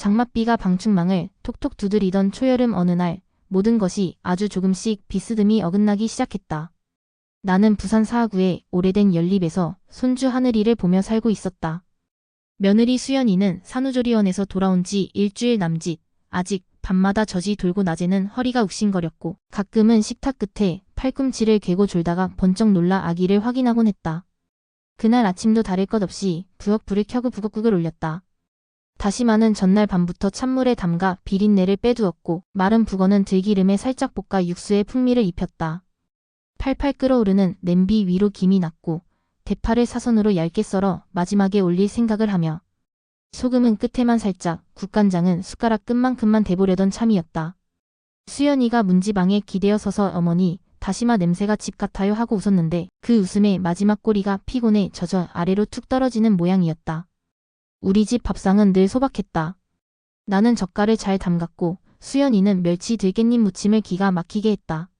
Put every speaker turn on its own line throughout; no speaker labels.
장맛비가 방충망을 톡톡 두드리던 초여름 어느 날 모든 것이 아주 조금씩 비스듬히 어긋나기 시작했다. 나는 부산 사하구의 오래된 연립에서 손주 하늘이를 보며 살고 있었다. 며느리 수연이는 산후조리원에서 돌아온 지 일주일 남짓, 아직 밤마다 젖이 돌고 낮에는 허리가 욱신거렸고 가끔은 식탁 끝에 팔꿈치를 괴고 졸다가 번쩍 놀라 아기를 확인하곤 했다. 그날 아침도 다를 것 없이 부엌 불을 켜고 북엇국을 올렸다. 다시마는 전날 밤부터 찬물에 담가 비린내를 빼두었고 마른 북어는 들기름에 살짝 볶아 육수에 풍미를 입혔다. 팔팔 끓어오르는 냄비 위로 김이 났고 대파를 사선으로 얇게 썰어 마지막에 올릴 생각을 하며 소금은 끝에만 살짝, 국간장은 숟가락 끝만큼만 대보려던 참이었다. 수연이가 문지방에 기대어 서서 어머니, 다시마 냄새가 집 같아요 하고 웃었는데 그 웃음의 마지막 꼬리가 피곤해 젖어 아래로 툭 떨어지는 모양이었다. 우리 집 밥상은 늘 소박했다. 나는 젓갈을 잘 담갔고 수연이는 멸치 들깻잎 무침을 기가 막히게 했다.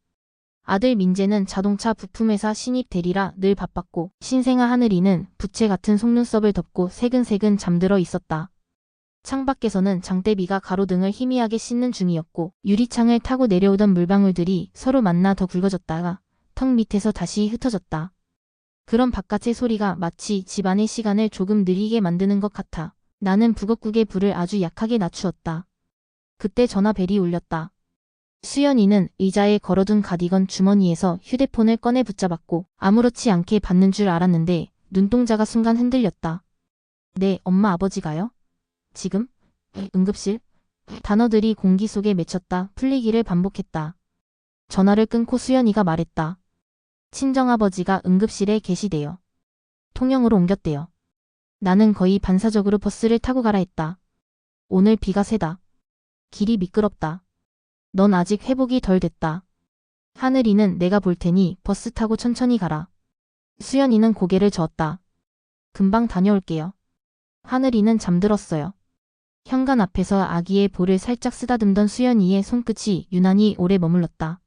아들 민재는 자동차 부품회사 신입 대리라 늘 바빴고 신생아 하늘이는 부채 같은 속눈썹을 덮고 새근새근 잠들어 있었다. 창밖에서는 장대비가 가로등을 희미하게 씻는 중이었고 유리창을 타고 내려오던 물방울들이 서로 만나 더 굵어졌다가 턱 밑에서 다시 흩어졌다. 그런 바깥의 소리가 마치 집안의 시간을 조금 느리게 만드는 것 같아 나는 북엇국의 불을 아주 약하게 낮추었다. 그때 전화벨이 울렸다. 수연이는 의자에 걸어둔 가디건 주머니에서 휴대폰을 꺼내 붙잡았고 아무렇지 않게 받는 줄 알았는데 눈동자가 순간 흔들렸다. 네, 엄마 아버지가요? 지금? 응급실? 단어들이 공기 속에 맺혔다 풀리기를 반복했다. 전화를 끊고 수연이가 말했다. 친정아버지가 응급실에 계시대요. 통영으로 옮겼대요. 나는 거의 반사적으로 버스를 타고 가라 했다. 오늘 비가 세다. 길이 미끄럽다. 넌 아직 회복이 덜 됐다. 하늘이는 내가 볼 테니 버스 타고 천천히 가라. 수연이는 고개를 저었다. 금방 다녀올게요. 하늘이는 잠들었어요. 현관 앞에서 아기의 볼을 살짝 쓰다듬던 수연이의 손끝이 유난히 오래 머물렀다.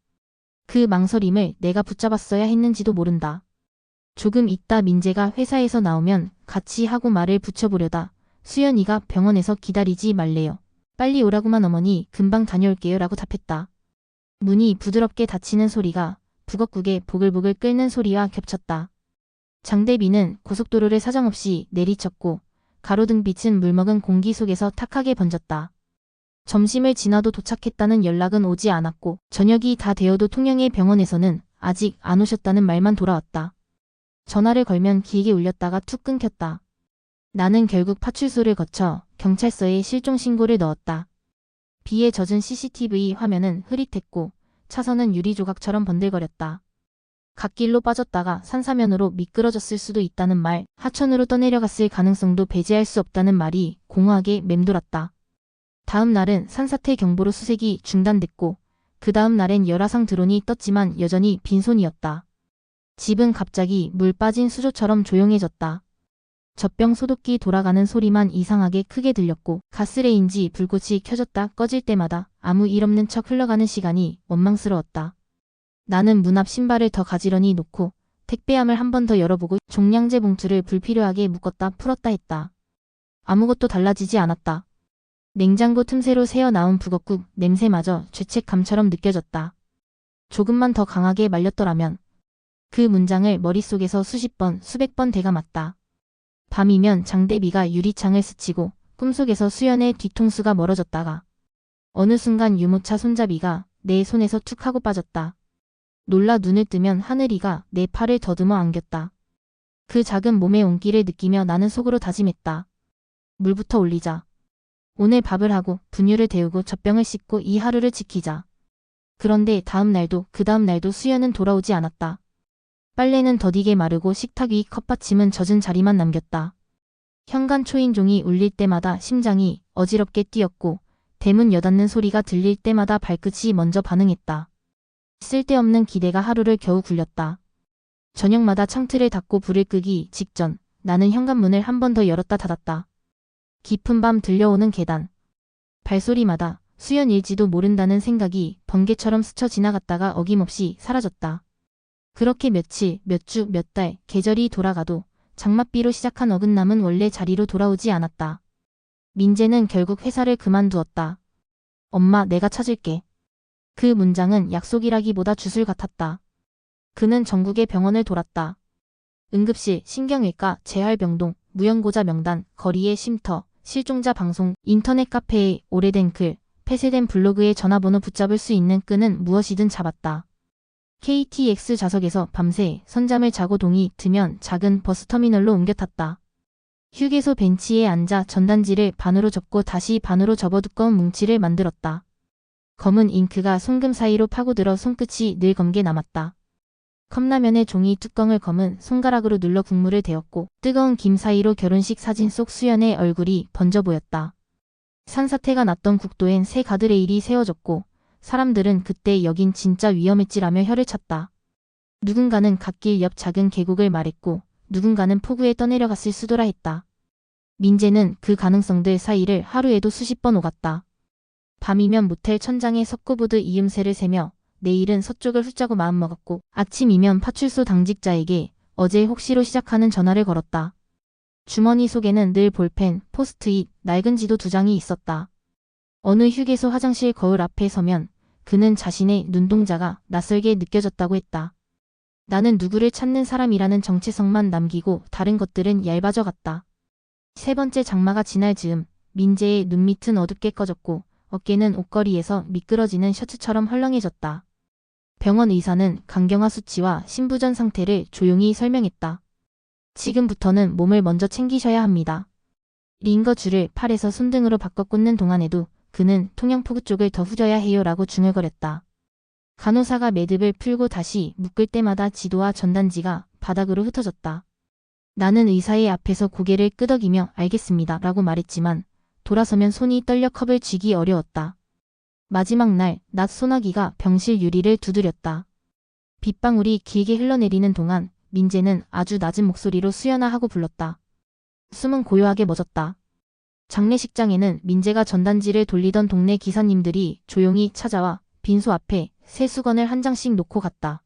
그 망설임을 내가 붙잡았어야 했는지도 모른다. 조금 있다 민재가 회사에서 나오면 같이 하고 말을 붙여보려다 수연이가 병원에서 기다리지 말래요. 빨리 오라고만 어머니 금방 다녀올게요 라고 답했다. 문이 부드럽게 닫히는 소리가 북엇국에 보글보글 끓는 소리와 겹쳤다. 장대비는 고속도로를 사정없이 내리쳤고 가로등 빛은 물먹은 공기 속에서 탁하게 번졌다. 점심을 지나도 도착했다는 연락은 오지 않았고 저녁이 다 되어도 통영의 병원에서는 아직 안 오셨다는 말만 돌아왔다. 전화를 걸면 길게 울렸다가 툭 끊겼다. 나는 결국 파출소를 거쳐 경찰서에 실종 신고를 넣었다. 비에 젖은 CCTV 화면은 흐릿했고 차선은 유리 조각처럼 번들거렸다. 갓길로 빠졌다가 산사면으로 미끄러졌을 수도 있다는 말, 하천으로 떠내려갔을 가능성도 배제할 수 없다는 말이 공허하게 맴돌았다. 다음 날은 산사태 경보로 수색이 중단됐고 그 다음 날엔 열화상 드론이 떴지만 여전히 빈손이었다. 집은 갑자기 물 빠진 수조처럼 조용해졌다. 젖병 소독기 돌아가는 소리만 이상하게 크게 들렸고 가스레인지 불꽃이 켜졌다 꺼질 때마다 아무 일 없는 척 흘러가는 시간이 원망스러웠다. 나는 문 앞 신발을 더 가지런히 놓고 택배함을 한 번 더 열어보고 종량제 봉투를 불필요하게 묶었다 풀었다 했다. 아무것도 달라지지 않았다. 냉장고 틈새로 새어나온 북엇국 냄새마저 죄책감처럼 느껴졌다. 조금만 더 강하게 말렸더라면 그 문장을 머릿속에서 수십 번, 수백 번 되감았다. 밤이면 장대비가 유리창을 스치고 꿈속에서 수연의 뒤통수가 멀어졌다가 어느 순간 유모차 손잡이가 내 손에서 툭 하고 빠졌다. 놀라 눈을 뜨면 하늘이가 내 팔을 더듬어 안겼다. 그 작은 몸의 온기를 느끼며 나는 속으로 다짐했다. 물부터 올리자. 오늘 밥을 하고 분유를 데우고 젖병을 씻고 이 하루를 지키자. 그런데 다음 날도 그 다음 날도 수연은 돌아오지 않았다. 빨래는 더디게 마르고 식탁 위 컵받침은 젖은 자리만 남겼다. 현관 초인종이 울릴 때마다 심장이 어지럽게 뛰었고 대문 여닫는 소리가 들릴 때마다 발끝이 먼저 반응했다. 쓸데없는 기대가 하루를 겨우 굴렸다. 저녁마다 창틀을 닫고 불을 끄기 직전 나는 현관문을 한 번 더 열었다 닫았다. 깊은 밤 들려오는 계단. 발소리마다 수연일지도 모른다는 생각이 번개처럼 스쳐 지나갔다가 어김없이 사라졌다. 그렇게 며칠, 몇 주, 몇 달, 계절이 돌아가도 장맛비로 시작한 어긋남은 원래 자리로 돌아오지 않았다. 민재는 결국 회사를 그만두었다. 엄마, 내가 찾을게. 그 문장은 약속이라기보다 주술 같았다. 그는 전국의 병원을 돌았다. 응급실, 신경외과, 재활병동, 무연고자 명단, 거리의 쉼터, 실종자 방송, 인터넷 카페에 오래된 글, 폐쇄된 블로그에 전화번호 붙잡을 수 있는 끈은 무엇이든 잡았다. KTX 좌석에서 밤새 선잠을 자고 동이 드면 작은 버스터미널로 옮겨 탔다. 휴게소 벤치에 앉아 전단지를 반으로 접고 다시 반으로 접어 두꺼운 뭉치를 만들었다. 검은 잉크가 손금 사이로 파고들어 손끝이 늘 검게 남았다. 컵라면의 종이 뚜껑을 검은 손가락으로 눌러 국물을 데웠고 뜨거운 김 사이로 결혼식 사진 속 수연의 얼굴이 번져 보였다. 산사태가 났던 국도엔 새 가드레일이 세워졌고 사람들은 그때 여긴 진짜 위험했지라며 혀를 찼다. 누군가는 갓길 옆 작은 계곡을 말했고 누군가는 포구에 떠내려갔을 수도라 했다. 민재는 그 가능성들 사이를 하루에도 수십 번 오갔다. 밤이면 모텔 천장에 석고보드 이음새를 세며 내일은 서쪽을 훑자고 마음먹었고 아침이면 파출소 당직자에게 어제 혹시로 시작하는 전화를 걸었다. 주머니 속에는 늘 볼펜, 포스트잇, 낡은 지도 두 장이 있었다. 어느 휴게소 화장실 거울 앞에 서면 그는 자신의 눈동자가 낯설게 느껴졌다고 했다. 나는 누구를 찾는 사람이라는 정체성만 남기고 다른 것들은 얇아져 갔다. 세 번째 장마가 지날 즈음 민재의 눈 밑은 어둡게 꺼졌고 어깨는 옷걸이에서 미끄러지는 셔츠처럼 헐렁해졌다. 병원 의사는 강경화 수치와 신부전 상태를 조용히 설명했다. 지금부터는 몸을 먼저 챙기셔야 합니다. 링거 줄을 팔에서 손등으로 바꿔 꽂는 동안에도 그는 통영포구 쪽을 더 후져야 해요 라고 중얼거렸다. 간호사가 매듭을 풀고 다시 묶을 때마다 지도와 전단지가 바닥으로 흩어졌다. 나는 의사의 앞에서 고개를 끄덕이며 알겠습니다 라고 말했지만 돌아서면 손이 떨려 컵을 쥐기 어려웠다. 마지막 날, 낮 소나기가 병실 유리를 두드렸다. 빗방울이 길게 흘러내리는 동안 민재는 아주 낮은 목소리로 수연아 하고 불렀다. 숨은 고요하게 멎었다. 장례식장에는 민재가 전단지를 돌리던 동네 기사님들이 조용히 찾아와 빈소 앞에 새 수건을 한 장씩 놓고 갔다.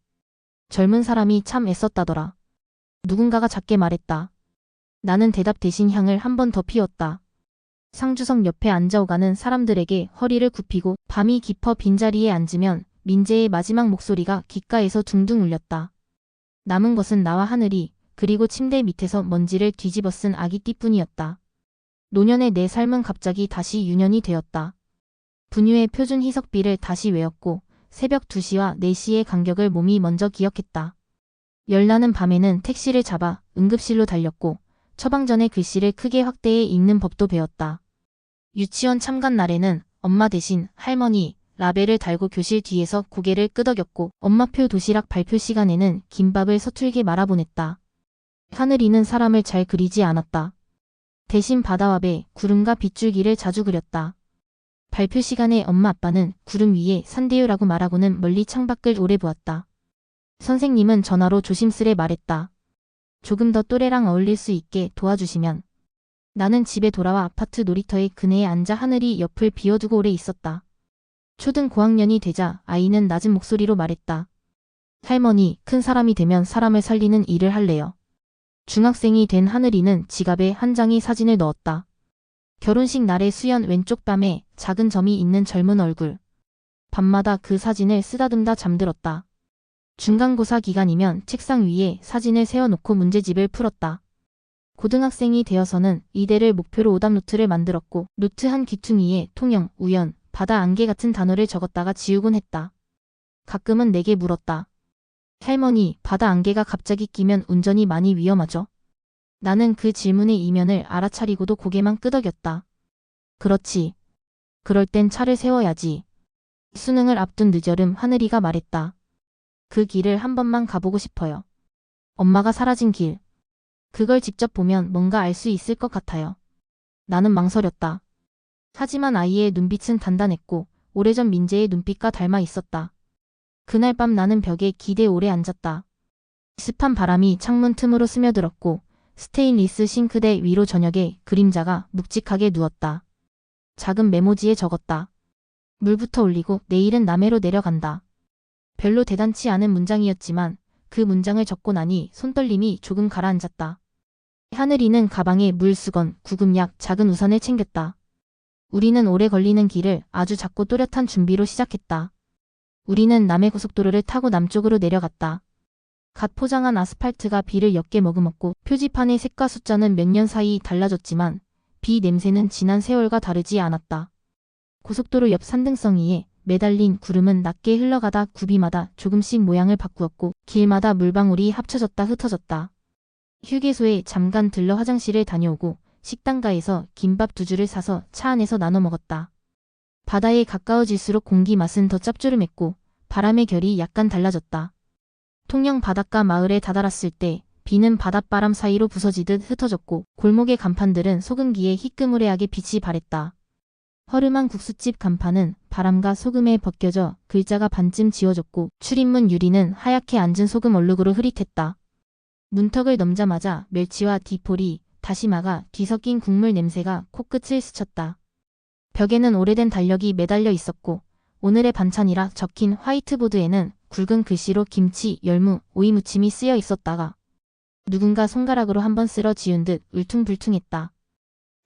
젊은 사람이 참 애썼다더라. 누군가가 작게 말했다. 나는 대답 대신 향을 한 번 더 피웠다. 상주석 옆에 앉아오가는 사람들에게 허리를 굽히고 밤이 깊어 빈자리에 앉으면 민재의 마지막 목소리가 귓가에서 둥둥 울렸다. 남은 것은 나와 하늘이 그리고 침대 밑에서 먼지를 뒤집어 쓴 아기 띠뿐이었다. 노년의 내 삶은 갑자기 다시 유년이 되었다. 분유의 표준 희석비를 다시 외웠고 새벽 2시와 4시의 간격을 몸이 먼저 기억했다. 열나는 밤에는 택시를 잡아 응급실로 달렸고 처방전의 글씨를 크게 확대해 읽는 법도 배웠다. 유치원 참관 날에는 엄마 대신 할머니 라벨을 달고 교실 뒤에서 고개를 끄덕였고 엄마표 도시락 발표 시간에는 김밥을 서툴게 말아보냈다. 하늘이는 사람을 잘 그리지 않았다. 대신 바다와 배, 구름과 빗줄기를 자주 그렸다. 발표 시간에 엄마 아빠는 구름 위에 산대요라고 말하고는 멀리 창밖을 오래 보았다. 선생님은 전화로 조심스레 말했다. 조금 더 또래랑 어울릴 수 있게 도와주시면. 나는 집에 돌아와 아파트 놀이터에 그네에 앉아 하늘이 옆을 비워두고 오래 있었다. 초등 고학년이 되자 아이는 낮은 목소리로 말했다. 할머니, 큰 사람이 되면 사람을 살리는 일을 할래요. 중학생이 된 하늘이는 지갑에 한 장의 사진을 넣었다. 결혼식 날의 수연 왼쪽 뺨에 작은 점이 있는 젊은 얼굴. 밤마다 그 사진을 쓰다듬다 잠들었다. 중간고사 기간이면 책상 위에 사진을 세워놓고 문제집을 풀었다. 고등학생이 되어서는 이대를 목표로 오답 노트를 만들었고 노트 한 귀퉁이에 통영, 우연, 바다 안개 같은 단어를 적었다가 지우곤 했다. 가끔은 내게 물었다. 할머니, 바다 안개가 갑자기 끼면 운전이 많이 위험하죠? 나는 그 질문의 이면을 알아차리고도 고개만 끄덕였다. 그렇지. 그럴 땐 차를 세워야지. 수능을 앞둔 늦여름 하늘이가 말했다. 그 길을 한 번만 가보고 싶어요. 엄마가 사라진 길. 그걸 직접 보면 뭔가 알 수 있을 것 같아요. 나는 망설였다. 하지만 아이의 눈빛은 단단했고 오래전 민재의 눈빛과 닮아 있었다. 그날 밤 나는 벽에 기대 오래 앉았다. 습한 바람이 창문 틈으로 스며들었고 스테인리스 싱크대 위로 저녁에 그림자가 묵직하게 누웠다. 작은 메모지에 적었다. 물부터 올리고 내일은 남해로 내려간다. 별로 대단치 않은 문장이었지만 그 문장을 적고 나니 손떨림이 조금 가라앉았다. 하늘이는 가방에 물수건, 구급약, 작은 우산을 챙겼다. 우리는 오래 걸리는 길을 아주 작고 또렷한 준비로 시작했다. 우리는 남해 고속도로를 타고 남쪽으로 내려갔다. 갓 포장한 아스팔트가 비를 옅게 머금었고 표지판의 색과 숫자는 몇 년 사이 달라졌지만 비 냄새는 지난 세월과 다르지 않았다. 고속도로 옆 산등성이에 매달린 구름은 낮게 흘러가다 구비마다 조금씩 모양을 바꾸었고 길마다 물방울이 합쳐졌다 흩어졌다. 휴게소에 잠깐 들러 화장실을 다녀오고 식당가에서 김밥 두 줄을 사서 차 안에서 나눠 먹었다. 바다에 가까워질수록 공기 맛은 더 짭조름했고 바람의 결이 약간 달라졌다. 통영 바닷가 마을에 다다랐을 때 비는 바닷바람 사이로 부서지듯 흩어졌고 골목의 간판들은 소금기에 희끄무레하게 빛이 발했다. 허름한 국수집 간판은 바람과 소금에 벗겨져 글자가 반쯤 지워졌고 출입문 유리는 하얗게 앉은 소금 얼룩으로 흐릿했다. 문턱을 넘자마자 멸치와 디포리, 다시마가 뒤섞인 국물 냄새가 코끝을 스쳤다. 벽에는 오래된 달력이 매달려 있었고 오늘의 반찬이라 적힌 화이트보드에는 굵은 글씨로 김치, 열무, 오이 무침이 쓰여 있었다가 누군가 손가락으로 한번 쓸어 지운 듯 울퉁불퉁했다.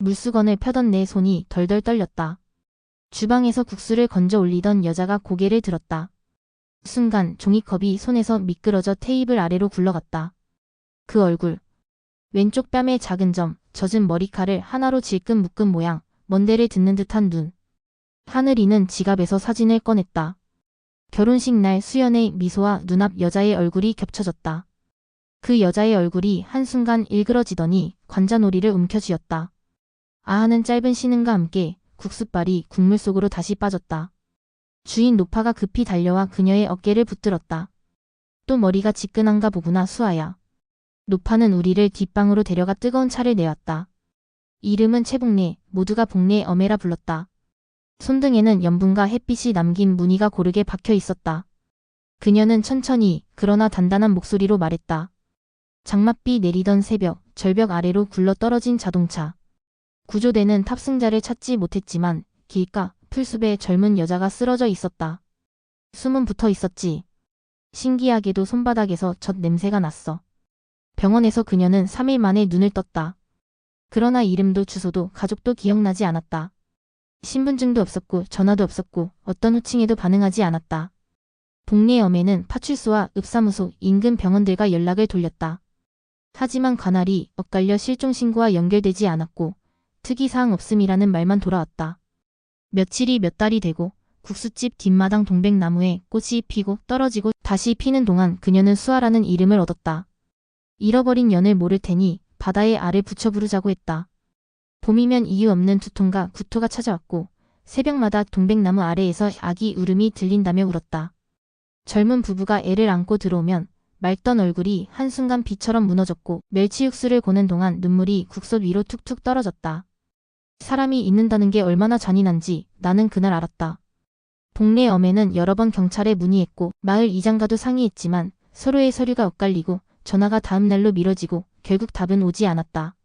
물수건을 펴던 내 손이 덜덜 떨렸다. 주방에서 국수를 건져 올리던 여자가 고개를 들었다. 순간 종이컵이 손에서 미끄러져 테이블 아래로 굴러갔다. 그 얼굴. 왼쪽 뺨에 작은 점, 젖은 머리칼을 하나로 질끈 묶은 모양, 먼데를 듣는 듯한 눈. 하늘이는 지갑에서 사진을 꺼냈다. 결혼식 날 수연의 미소와 눈앞 여자의 얼굴이 겹쳐졌다. 그 여자의 얼굴이 한순간 일그러지더니 관자놀이를 움켜쥐었다. 아하는 짧은 신음과 함께 국수발이 국물 속으로 다시 빠졌다. 주인 노파가 급히 달려와 그녀의 어깨를 붙들었다. 또 머리가 지끈한가 보구나 수아야. 노파는 우리를 뒷방으로 데려가 뜨거운 차를 내왔다. 이름은 최복래, 모두가 복래 어메라 불렀다. 손등에는 연분과 햇빛이 남긴 무늬가 고르게 박혀 있었다. 그녀는 천천히 그러나 단단한 목소리로 말했다. 장맛비 내리던 새벽, 절벽 아래로 굴러 떨어진 자동차. 구조대는 탑승자를 찾지 못했지만 길가, 풀숲에 젊은 여자가 쓰러져 있었다. 숨은 붙어 있었지. 신기하게도 손바닥에서 젖 냄새가 났어. 병원에서 그녀는 3일 만에 눈을 떴다. 그러나 이름도 주소도 가족도 기억나지 않았다. 신분증도 없었고 전화도 없었고 어떤 호칭에도 반응하지 않았다. 복리의 엄에는 파출소와 읍사무소 인근 병원들과 연락을 돌렸다. 하지만 관할이 엇갈려 실종 신고와 연결되지 않았고 특이사항 없음이라는 말만 돌아왔다. 며칠이 몇 달이 되고 국수집 뒷마당 동백나무에 꽃이 피고 떨어지고 다시 피는 동안 그녀는 수아라는 이름을 얻었다. 잃어버린 연을 모를 테니 바다에 알을 붙여 부르자고 했다. 봄이면 이유 없는 두통과 구토가 찾아왔고 새벽마다 동백나무 아래에서 아기 울음이 들린다며 울었다. 젊은 부부가 애를 안고 들어오면 맑던 얼굴이 한순간 비처럼 무너졌고 멸치 육수를 고는 동안 눈물이 국솥 위로 툭툭 떨어졌다. 사람이 잊는다는 게 얼마나 잔인한지 나는 그날 알았다. 동네 엄에는 여러 번 경찰에 문의했고 마을 이장과도 상의했지만 서로의 서류가 엇갈리고 전화가 다음 날로 미뤄지고 결국 답은 오지 않았다.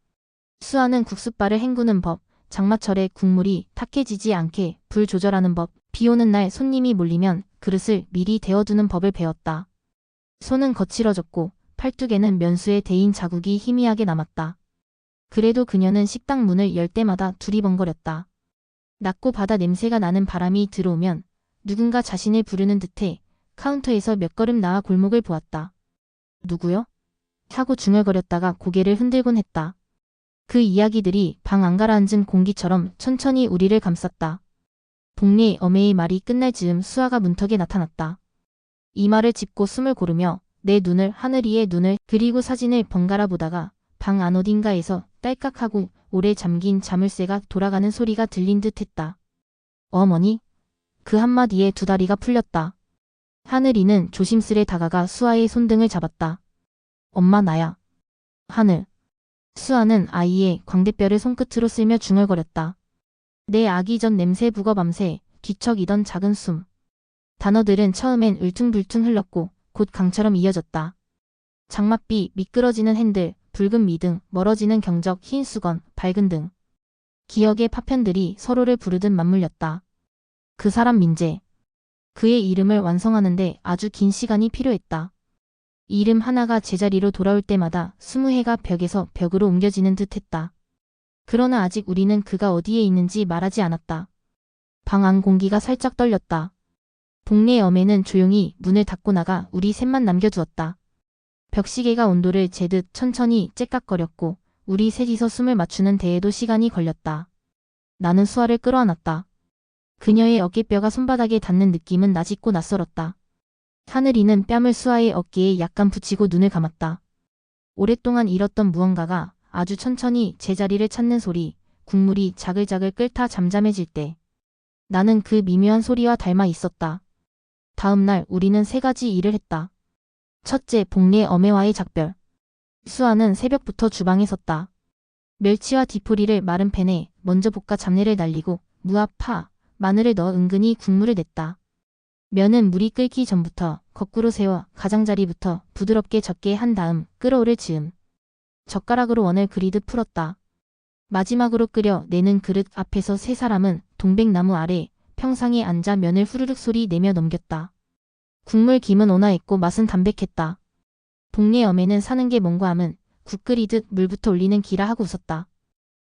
수아는 국수발을 헹구는 법, 장마철에 국물이 탁해지지 않게 불 조절하는 법, 비 오는 날 손님이 몰리면 그릇을 미리 데워두는 법을 배웠다. 손은 거칠어졌고 팔뚝에는 면수에 대인 자국이 희미하게 남았다. 그래도 그녀는 식당 문을 열 때마다 두리번거렸다. 낮고 바다 냄새가 나는 바람이 들어오면 누군가 자신을 부르는 듯해 카운터에서 몇 걸음 나와 골목을 보았다. 누구요? 하고 중얼거렸다가 고개를 흔들곤 했다. 그 이야기들이 방 안 가라앉은 공기처럼 천천히 우리를 감쌌다. 복리 어메의 말이 끝날 즈음 수아가 문턱에 나타났다. 이 말을 짚고 숨을 고르며 내 눈을 하늘 위의 눈을 그리고 사진을 번갈아 보다가 방 안 어딘가에서 딸깍하고 오래 잠긴 자물쇠가 돌아가는 소리가 들린 듯 했다. 어머니? 그 한마디에 두 다리가 풀렸다. 하늘이는 조심스레 다가가 수아의 손등을 잡았다. 엄마 나야. 하늘. 수아는 아이의 광대뼈를 손끝으로 쓸며 중얼거렸다. 내 아기 전 냄새 북어 밤새 뒤척이던 작은 숨. 단어들은 처음엔 울퉁불퉁 흘렀고 곧 강처럼 이어졌다. 장맛비, 미끄러지는 핸들, 붉은 미등, 멀어지는 경적, 흰 수건, 밝은 등. 기억의 파편들이 서로를 부르듯 맞물렸다. 그 사람 민재. 그의 이름을 완성하는데 아주 긴 시간이 필요했다. 이름 하나가 제자리로 돌아올 때마다 스무 해가 벽에서 벽으로 옮겨지는 듯 했다. 그러나 아직 우리는 그가 어디에 있는지 말하지 않았다. 방 안 공기가 살짝 떨렸다. 동네 엄애는 조용히 문을 닫고 나가 우리 셋만 남겨두었다. 벽시계가 온도를 재듯 천천히 째깍거렸고 우리 셋이서 숨을 맞추는 데에도 시간이 걸렸다. 나는 수아를 끌어안았다. 그녀의 어깨뼈가 손바닥에 닿는 느낌은 나짓고 낯설었다. 하늘이는 뺨을 수아의 어깨에 약간 붙이고 눈을 감았다. 오랫동안 잃었던 무언가가 아주 천천히 제자리를 찾는 소리, 국물이 자글자글 끓다 잠잠해질 때. 나는 그 미묘한 소리와 닮아 있었다. 다음 날 우리는 세 가지 일을 했다. 첫째, 복례 어매와의 작별. 수아는 새벽부터 주방에 섰다. 멸치와 디포리를 마른 팬에 먼저 볶아 잡내를 날리고 무와 파, 마늘을 넣어 은근히 국물을 냈다. 면은 물이 끓기 전부터 거꾸로 세워 가장자리부터 부드럽게 젖게 한 다음 끓어오를 즈음. 젓가락으로 원을 그리듯 풀었다. 마지막으로 끓여 내는 그릇 앞에서 세 사람은 동백나무 아래 평상에 앉아 면을 후루룩 소리 내며 넘겼다. 국물 김은 온화했고 맛은 담백했다. 동네 엄에는 사는 게 뭔가 함은 국 끓이듯 물부터 올리는 기라 하고 웃었다.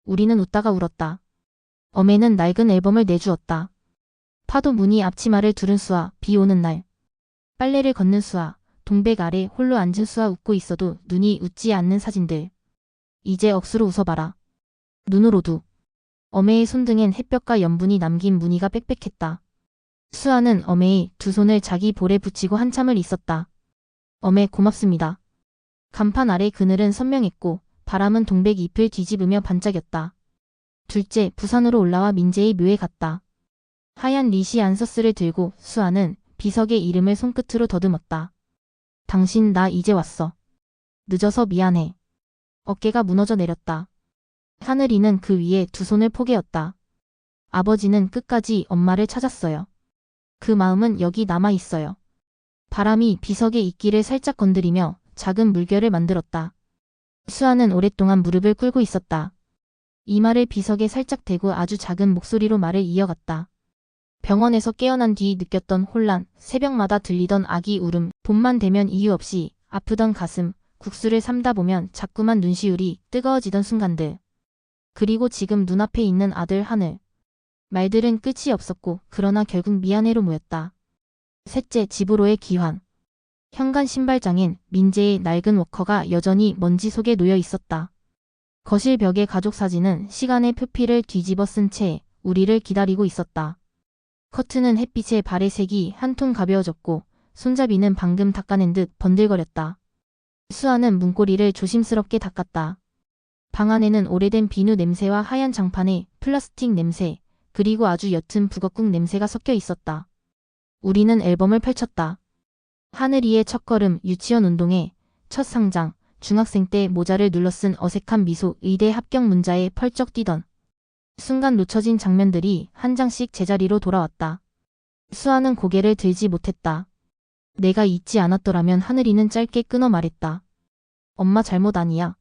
우리는 웃다가 울었다. 엄에는 낡은 앨범을 내주었다. 파도 무늬 앞치마를 두른 수아, 비 오는 날. 빨래를 걷는 수아, 동백 아래 홀로 앉은 수아 웃고 있어도 눈이 웃지 않는 사진들. 이제 억수로 웃어봐라. 눈으로도. 어메의 손등엔 햇볕과 염분이 남긴 무늬가 빽빽했다. 수아는 어메의 두 손을 자기 볼에 붙이고 한참을 있었다. 어메 고맙습니다. 간판 아래 그늘은 선명했고 바람은 동백 잎을 뒤집으며 반짝였다. 둘째, 부산으로 올라와 민재의 묘에 갔다. 하얀 리시 안서스를 들고 수아는 비석의 이름을 손끝으로 더듬었다. 당신 나 이제 왔어. 늦어서 미안해. 어깨가 무너져 내렸다. 하늘이는 그 위에 두 손을 포개었다. 아버지는 끝까지 엄마를 찾았어요. 그 마음은 여기 남아 있어요. 바람이 비석의 이끼를 살짝 건드리며 작은 물결을 만들었다. 수아는 오랫동안 무릎을 꿇고 있었다. 이마를 비석에 살짝 대고 아주 작은 목소리로 말을 이어갔다. 병원에서 깨어난 뒤 느꼈던 혼란, 새벽마다 들리던 아기 울음, 봄만 되면 이유 없이 아프던 가슴, 국수를 삼다 보면 자꾸만 눈시울이 뜨거워지던 순간들. 그리고 지금 눈앞에 있는 아들 하늘. 말들은 끝이 없었고 그러나 결국 미안해로 모였다. 셋째 집으로의 귀환. 현관 신발장엔 민재의 낡은 워커가 여전히 먼지 속에 놓여 있었다. 거실 벽의 가족 사진은 시간의 표피를 뒤집어 쓴 채 우리를 기다리고 있었다. 커튼은 햇빛에 발의 색이 한통 가벼워졌고 손잡이는 방금 닦아낸 듯 번들거렸다. 수아는 문고리를 조심스럽게 닦았다. 방 안에는 오래된 비누 냄새와 하얀 장판에 플라스틱 냄새, 그리고 아주 옅은 북어국 냄새가 섞여 있었다. 우리는 앨범을 펼쳤다. 하늘이의 첫걸음 유치원 운동회, 첫 상장, 중학생 때 모자를 눌러 쓴 어색한 미소 의대 합격 문자에 펄쩍 뛰던 순간 놓쳐진 장면들이 한 장씩 제자리로 돌아왔다. 수아는 고개를 들지 못했다. 내가 잊지 않았더라면 하늘이는 짧게 끊어 말했다. 엄마 잘못 아니야.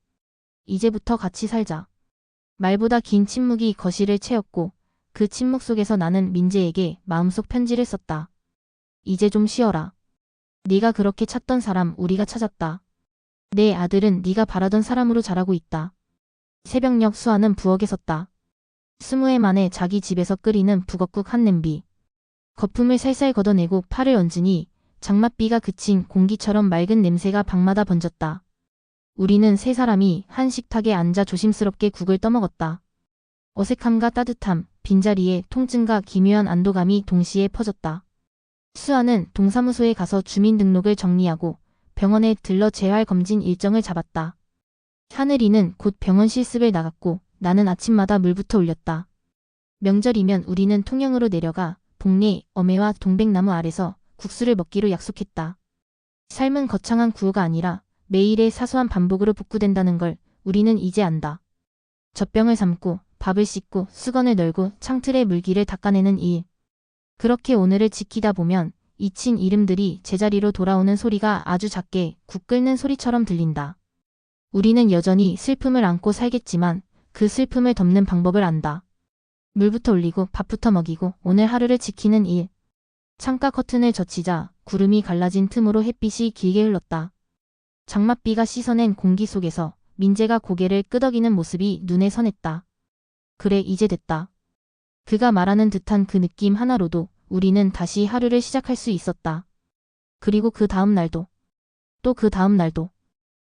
이제부터 같이 살자. 말보다 긴 침묵이 거실을 채웠고 그 침묵 속에서 나는 민재에게 마음속 편지를 썼다. 이제 좀 쉬어라. 네가 그렇게 찾던 사람 우리가 찾았다. 내 아들은 네가 바라던 사람으로 자라고 있다. 새벽녘 수아는 부엌에 섰다. 스무 해 만에 자기 집에서 끓이는 북엇국 한 냄비. 거품을 살살 걷어내고 팔을 얹으니 장맛비가 그친 공기처럼 맑은 냄새가 방마다 번졌다. 우리는 세 사람이 한 식탁에 앉아 조심스럽게 국을 떠먹었다. 어색함과 따뜻함, 빈자리에 통증과 기묘한 안도감이 동시에 퍼졌다. 수아는 동사무소에 가서 주민등록을 정리하고 병원에 들러 재활 검진 일정을 잡았다. 하늘이는 곧 병원 실습을 나갔고 나는 아침마다 물부터 올렸다. 명절이면 우리는 통영으로 내려가 복례, 어매와 동백나무 아래서 국수를 먹기로 약속했다. 삶은 거창한 구호가 아니라 매일의 사소한 반복으로 복구된다는 걸 우리는 이제 안다. 젖병을 삶고 밥을 씻고 수건을 널고 창틀에 물기를 닦아내는 일. 그렇게 오늘을 지키다 보면 잊힌 이름들이 제자리로 돌아오는 소리가 아주 작게 국 끓는 소리처럼 들린다. 우리는 여전히 슬픔을 안고 살겠지만 그 슬픔을 덮는 방법을 안다. 물부터 올리고 밥부터 먹이고 오늘 하루를 지키는 일. 창가 커튼을 젖히자 구름이 갈라진 틈으로 햇빛이 길게 흘렀다. 장맛비가 씻어낸 공기 속에서 민재가 고개를 끄덕이는 모습이 눈에 선했다. 그래, 이제 됐다. 그가 말하는 듯한 그 느낌 하나로도 우리는 다시 하루를 시작할 수 있었다. 그리고 그 다음 날도, 또 그 다음 날도,